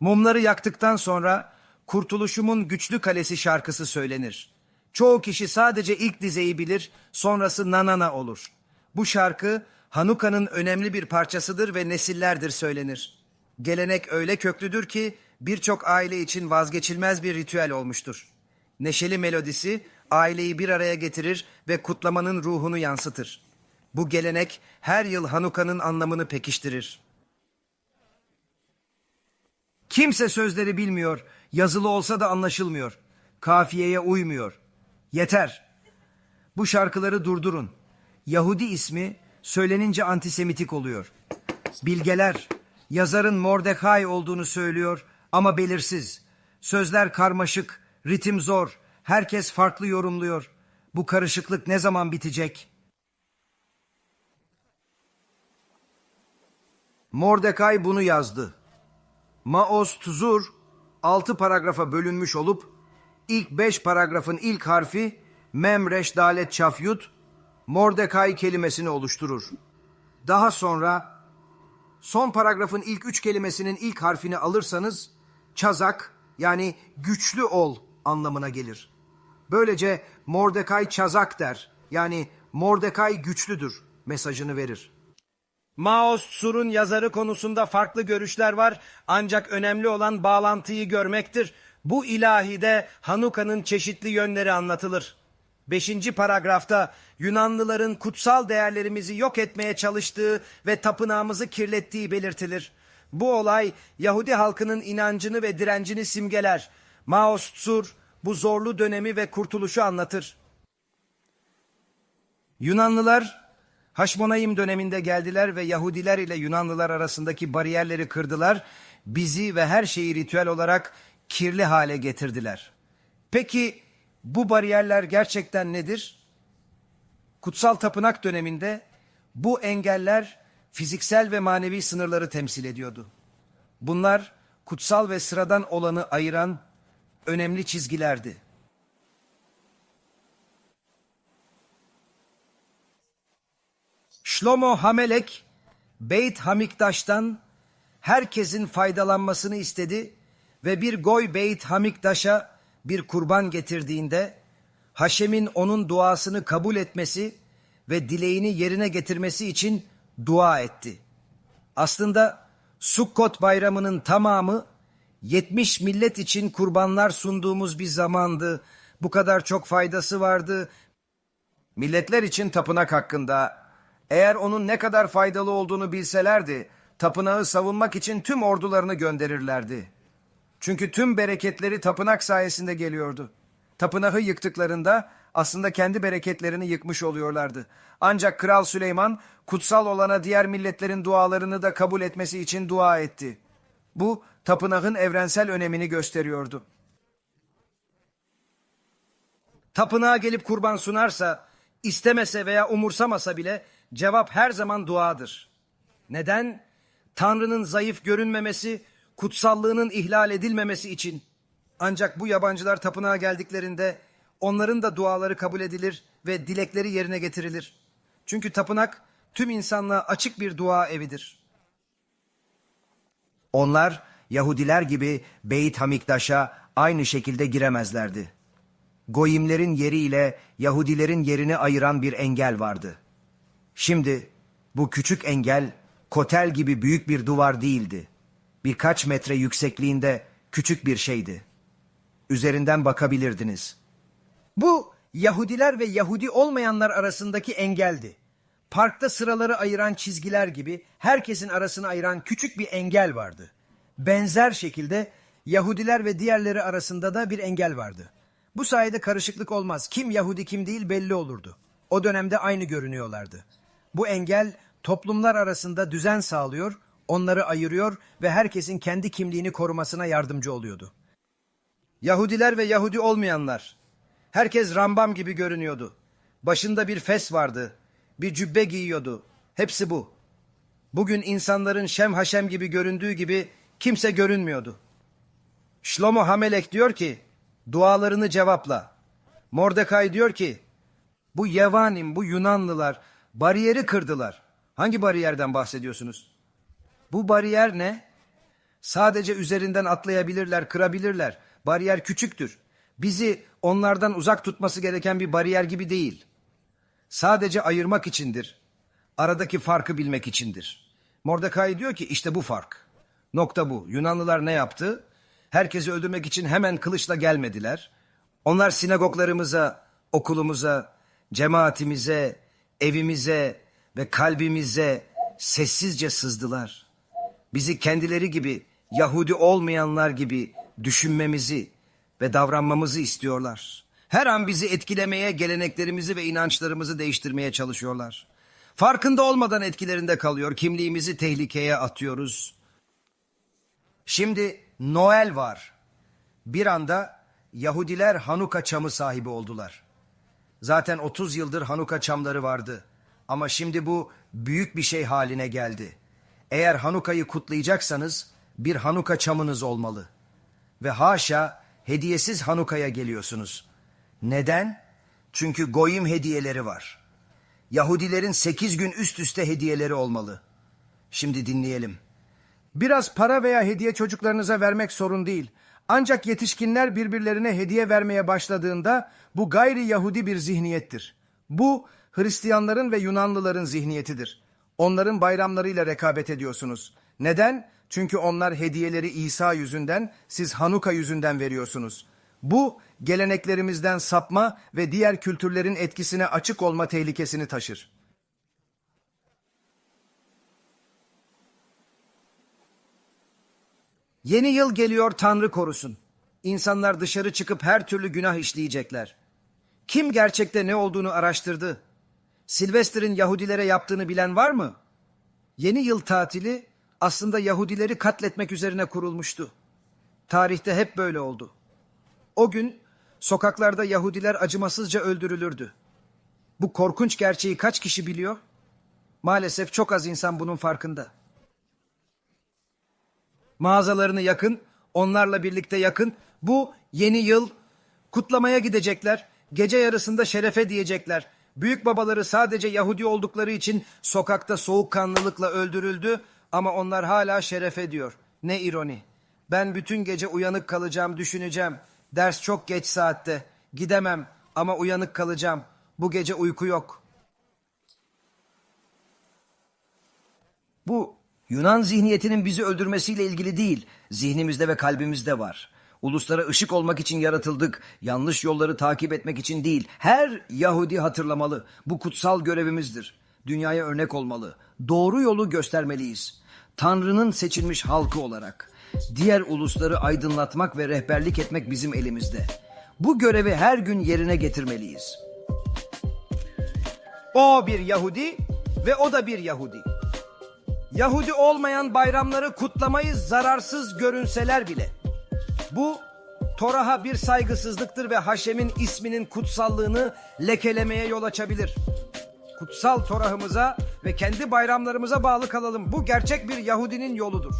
Mumları yaktıktan sonra Kurtuluşumun Güçlü Kalesi şarkısı söylenir. Çoğu kişi sadece ilk dizeyi bilir, sonrası nanana olur. Bu şarkı Hanuka'nın önemli bir parçasıdır ve nesillerdir söylenir. Gelenek öyle köklüdür ki birçok aile için vazgeçilmez bir ritüel olmuştur. Neşeli melodisi aileyi bir araya getirir ve kutlamanın ruhunu yansıtır. Bu gelenek her yıl Hanuka'nın anlamını pekiştirir. Kimse sözleri bilmiyor, yazılı olsa da anlaşılmıyor. Kafiyeye uymuyor. Yeter. Bu şarkıları durdurun. Yahudi ismi söylenince antisemitik oluyor. Bilgeler yazarın Mordecai olduğunu söylüyor ama belirsiz. Sözler karmaşık, ritim zor. Herkes farklı yorumluyor. Bu karışıklık ne zaman bitecek? Mordecai bunu yazdı. Maoz Tuzur altı paragrafa bölünmüş olup ilk beş paragrafın ilk harfi Mem Reş Dalet Çafyut Mordecai kelimesini oluşturur. Daha sonra son paragrafın ilk üç kelimesinin ilk harfini alırsanız çazak yani güçlü ol anlamına gelir. Böylece Mordecai çazak der yani Mordecai güçlüdür mesajını verir. Mao Tzu'nun yazarı konusunda farklı görüşler var ancak önemli olan bağlantıyı görmektir. Bu ilahide Hanuka'nın çeşitli yönleri anlatılır. Beşinci paragrafta Yunanlıların kutsal değerlerimizi yok etmeye çalıştığı ve tapınağımızı kirlettiği belirtilir. Bu olay Yahudi halkının inancını ve direncini simgeler. Mao Tzu bu zorlu dönemi ve kurtuluşu anlatır. Yunanlılar Haşmonayim döneminde geldiler ve Yahudiler ile Yunanlılar arasındaki bariyerleri kırdılar. Bizi ve her şeyi ritüel olarak kirli hale getirdiler. Peki bu bariyerler gerçekten nedir? Kutsal tapınak döneminde bu engeller fiziksel ve manevi sınırları temsil ediyordu. Bunlar kutsal ve sıradan olanı ayıran önemli çizgilerdi. Şlomo Hamelek Beyt Hamiktaş'tan herkesin faydalanmasını istedi ve bir goy Beyt Hamiktaş'a bir kurban getirdiğinde Haşem'in onun duasını kabul etmesi ve dileğini yerine getirmesi için dua etti. Aslında Sukkot bayramının tamamı 70 millet için kurbanlar sunduğumuz bir zamandı. Bu kadar çok faydası vardı. Milletler için tapınak hakkında eğer onun ne kadar faydalı olduğunu bilselerdi, tapınağı savunmak için tüm ordularını gönderirlerdi. Çünkü tüm bereketleri tapınak sayesinde geliyordu. Tapınağı yıktıklarında aslında kendi bereketlerini yıkmış oluyorlardı. Ancak Kral Süleyman kutsal olana diğer milletlerin dualarını da kabul etmesi için dua etti. Bu tapınağın evrensel önemini gösteriyordu. Tapınağa gelip kurban sunarsa, istemese veya umursamasa bile cevap her zaman duadır. Neden? Tanrı'nın zayıf görünmemesi, kutsallığının ihlal edilmemesi için. Ancak bu yabancılar tapınağa geldiklerinde onların da duaları kabul edilir ve dilekleri yerine getirilir. Çünkü tapınak tüm insanlığa açık bir dua evidir. Onlar Yahudiler gibi Beyt Hamiktaş'a aynı şekilde giremezlerdi. Goyimlerin yeriyle Yahudilerin yerini ayıran bir engel vardı. Şimdi bu küçük engel kotel gibi büyük bir duvar değildi. Birkaç metre yüksekliğinde küçük bir şeydi. Üzerinden bakabilirdiniz. Bu Yahudiler ve Yahudi olmayanlar arasındaki engeldi. Parkta sıraları ayıran çizgiler gibi herkesin arasını ayıran küçük bir engel vardı. Benzer şekilde Yahudiler ve diğerleri arasında da bir engel vardı. Bu sayede karışıklık olmaz. Kim Yahudi kim değil belli olurdu. O dönemde aynı görünüyorlardı. Bu engel toplumlar arasında düzen sağlıyor, onları ayırıyor ve herkesin kendi kimliğini korumasına yardımcı oluyordu. Yahudiler ve Yahudi olmayanlar. Herkes Rambam gibi görünüyordu. Başında bir fes vardı. Bir cübbe giyiyordu. Hepsi bu. Bugün insanların Şem Haşem gibi göründüğü gibi kimse görünmüyordu. Şlomo Hamelek diyor ki, dualarını cevapla. Mordecai diyor ki, bu Yevanim, bu Yunanlılar bariyeri kırdılar. Hangi bariyerden bahsediyorsunuz? Bu bariyer ne? Sadece üzerinden atlayabilirler, kırabilirler. Bariyer küçüktür. Bizi onlardan uzak tutması gereken bir bariyer gibi değil. Sadece ayırmak içindir. Aradaki farkı bilmek içindir. Mordecai diyor ki işte bu fark. Nokta bu. Yunanlılar ne yaptı? Herkesi öldürmek için hemen kılıçla gelmediler. Onlar sinagoglarımıza, okulumuza, cemaatimize, evimize ve kalbimize sessizce sızdılar. Bizi kendileri gibi Yahudi olmayanlar gibi düşünmemizi ve davranmamızı istiyorlar. Her an bizi etkilemeye, geleneklerimizi ve inançlarımızı değiştirmeye çalışıyorlar. Farkında olmadan etkilerinde kalıyor, kimliğimizi tehlikeye atıyoruz. Şimdi Noel var. Bir anda Yahudiler Hanuka çamı sahibi oldular. Zaten 30 yıldır Hanuka çamları vardı. Ama şimdi bu büyük bir şey haline geldi. Eğer Hanuka'yı kutlayacaksanız bir Hanuka çamınız olmalı. Ve haşa hediyesiz Hanuka'ya geliyorsunuz. Neden? Çünkü goyim hediyeleri var. Yahudilerin 8 gün üst üste hediyeleri olmalı. Şimdi dinleyelim. Biraz para veya hediye çocuklarınıza vermek sorun değil. Ancak yetişkinler birbirlerine hediye vermeye başladığında bu gayri Yahudi bir zihniyettir. Bu Hristiyanların ve Yunanlıların zihniyetidir. Onların bayramlarıyla rekabet ediyorsunuz. Neden? Çünkü onlar hediyeleri İsa yüzünden, siz Hanuka yüzünden veriyorsunuz. Bu geleneklerimizden sapma ve diğer kültürlerin etkisine açık olma tehlikesini taşır. Yeni yıl geliyor Tanrı korusun. İnsanlar dışarı çıkıp her türlü günah işleyecekler. Kim gerçekte ne olduğunu araştırdı? Silvester'in Yahudilere yaptığını bilen var mı? Yeni yıl tatili aslında Yahudileri katletmek üzerine kurulmuştu. Tarihte hep böyle oldu. O gün sokaklarda Yahudiler acımasızca öldürülürdü. Bu korkunç gerçeği kaç kişi biliyor? Maalesef çok az insan bunun farkında. Mağazalarını yakın, onlarla birlikte yakın. Bu yeni yıl kutlamaya gidecekler. Gece yarısında şerefe diyecekler. Büyük babaları sadece Yahudi oldukları için sokakta soğukkanlılıkla öldürüldü ama onlar hala şerefe diyor. Ne ironi. Ben bütün gece uyanık kalacağım, düşüneceğim. Ders çok geç saatte. Gidemem ama uyanık kalacağım. Bu gece uyku yok. Bu Yunan zihniyetinin bizi öldürmesiyle ilgili değil, zihnimizde ve kalbimizde var. Uluslara ışık olmak için yaratıldık, yanlış yolları takip etmek için değil. Her Yahudi hatırlamalı, bu kutsal görevimizdir. Dünyaya örnek olmalı, doğru yolu göstermeliyiz. Tanrı'nın seçilmiş halkı olarak. Diğer ulusları aydınlatmak ve rehberlik etmek bizim elimizde. Bu görevi her gün yerine getirmeliyiz. O bir Yahudi ve o da bir Yahudi. Yahudi olmayan bayramları kutlamayız zararsız görünseler bile. Bu Torah'a bir saygısızlıktır ve Haşem'in isminin kutsallığını lekelemeye yol açabilir. Kutsal Torah'ımıza ve kendi bayramlarımıza bağlı kalalım. Bu gerçek bir Yahudinin yoludur.